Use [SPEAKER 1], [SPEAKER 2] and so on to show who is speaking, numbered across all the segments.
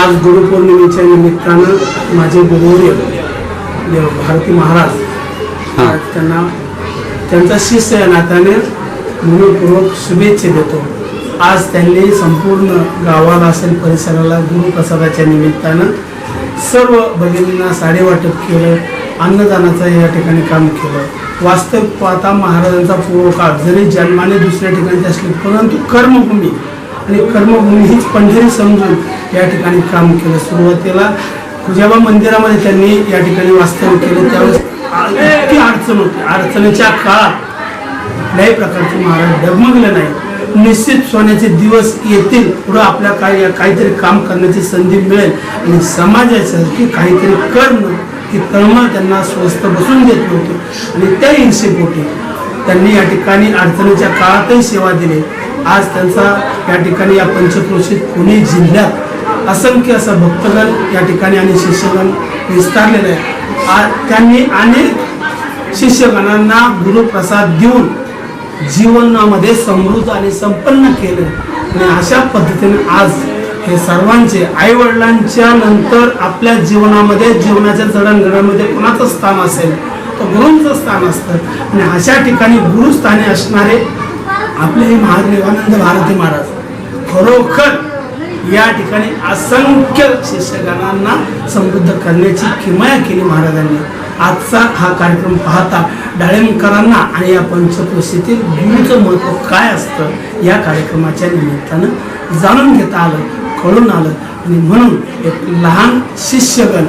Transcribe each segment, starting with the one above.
[SPEAKER 1] आज गुरुपौर्णिमेच्या निमित्तानं माझे गुरुवर्य देव भारती महाराज. आज त्यांना त्यांचा शिष्य या नात्याने मनपूर्वक शुभेच्छा देतो आज त्यांनी संपूर्ण गावाला असेल परिसराला गुरुप्रसादाच्या निमित्तानं सर्व भगिनींना साडे वाटप केलं अन्नदानाचं या ठिकाणी काम केलं वास्तविक पाहता महाराजांचा पूर्वकाळ जरी जन्माने दुसऱ्या ठिकाणी असले परंतु कर्मभूमी आणि कर्मभूमी हीच पंढरी समजून या ठिकाणी काम केलं. सुरुवातीला कुजाबा मंदिरामध्ये त्यांनी या ठिकाणी वास्तव्य केलं त्यावेळेस इतकी अडचण होती. अडचणीच्या काळात कुठल्याही प्रकारचे महाराज डगमगले नाही निश्चित सोन्याचे दिवस येतील पुढं आपल्या काय काहीतरी काम करण्याची संधी मिळेल आणि समाजासाठी काहीतरी करणं ही तळमळ त्यांना स्वस्त बसून देत नव्हती. आणि त्या हिंसेपोटी त्यांनी या ठिकाणी अडचणीच्या काळातही सेवा दिली. आज त्यांचा या ठिकाणी या पंचक्रोशीत पुणे जिल्ह्यात असंख्य असं भक्तगण या ठिकाणी आणि शिष्यगण विस्तारलेलं आहे आ- त्यांनी अनेक शिष्यगणांना गुरुप्रसाद देऊन जीवनामध्ये समृद्ध आणि संपन्न केलं. आणि अशा पद्धतीने आज हे सर्वांचे आईवडिलांच्या नंतर आपल्या जीवनामध्ये जीवनाच्या जडणघडणमध्ये कोणाचं स्थान असेल तर गुरूंचं स्थान असतं. आणि अशा ठिकाणी गुरुस्थानी असणारे आपले हे महादेवानंद भारती महाराज खरोखर या ठिकाणी असंख्य शिष्यगणांना समृद्ध करण्याची किमया केली महाराजांनी. आजचा हा कार्यक्रम पाहता डाळिंबकरांना आणि या पंचक्रोशीतील गुरुचं महत्त्व काय असतं या कार्यक्रमाच्या निमित्तानं जाणून घेता आलं कळून आलं. आणि म्हणून एक लहान शिष्यगण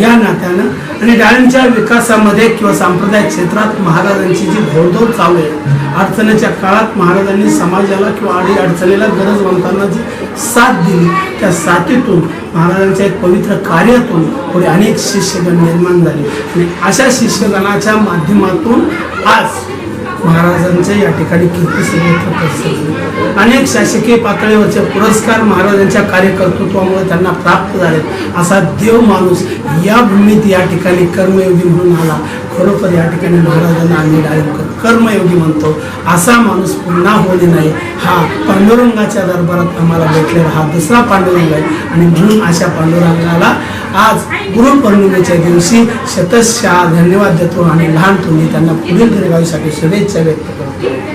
[SPEAKER 1] या नात्यानं आणि डाळींच्या विकासामध्ये किंवा सांप्रदायिक क्षेत्रात महाराजांची जी घोडदौड चालू आहे अडचणीच्या काळात महाराजांनी समाजाला किंवा अडी अडचणीला गरजवंतांना जी साथ दिली त्या साथीतून महाराजांच्या एक पवित्र कार्यातून पुढे अनेक शिष्यगण निर्माण झाले. आणि अशा शिष्यगणाच्या माध्यमातून आज महाराजांच्या या ठिकाणी कीर्ती अनेक शासकीय पातळीवरचे पुरस्कार महाराजांच्या कार्यकर्तृत्वामुळे त्यांना प्राप्त झाले असा देव माणूस या भूमीत या ठिकाणी कर्मयोगी म्हणून आला. खरोखर या ठिकाणी महाराजांना आम्ही डायरेक्ट कर्मयोगी म्हणतो. असा माणूस पुन्हा होणे नाही. हा पांडुरंगाच्या दरबारात आम्हाला भेटलेला हा दुसरा पांडुरंग आहे. आणि म्हणून अशा पांडुरंगाला आज गुरुपौर्णिमेच्या दिवशी शतशः धन्यवाद देतो आणि लहान तुम्ही त्यांना पुढील दीर्घायुसाठी शुभेच्छा व्यक्त करतो.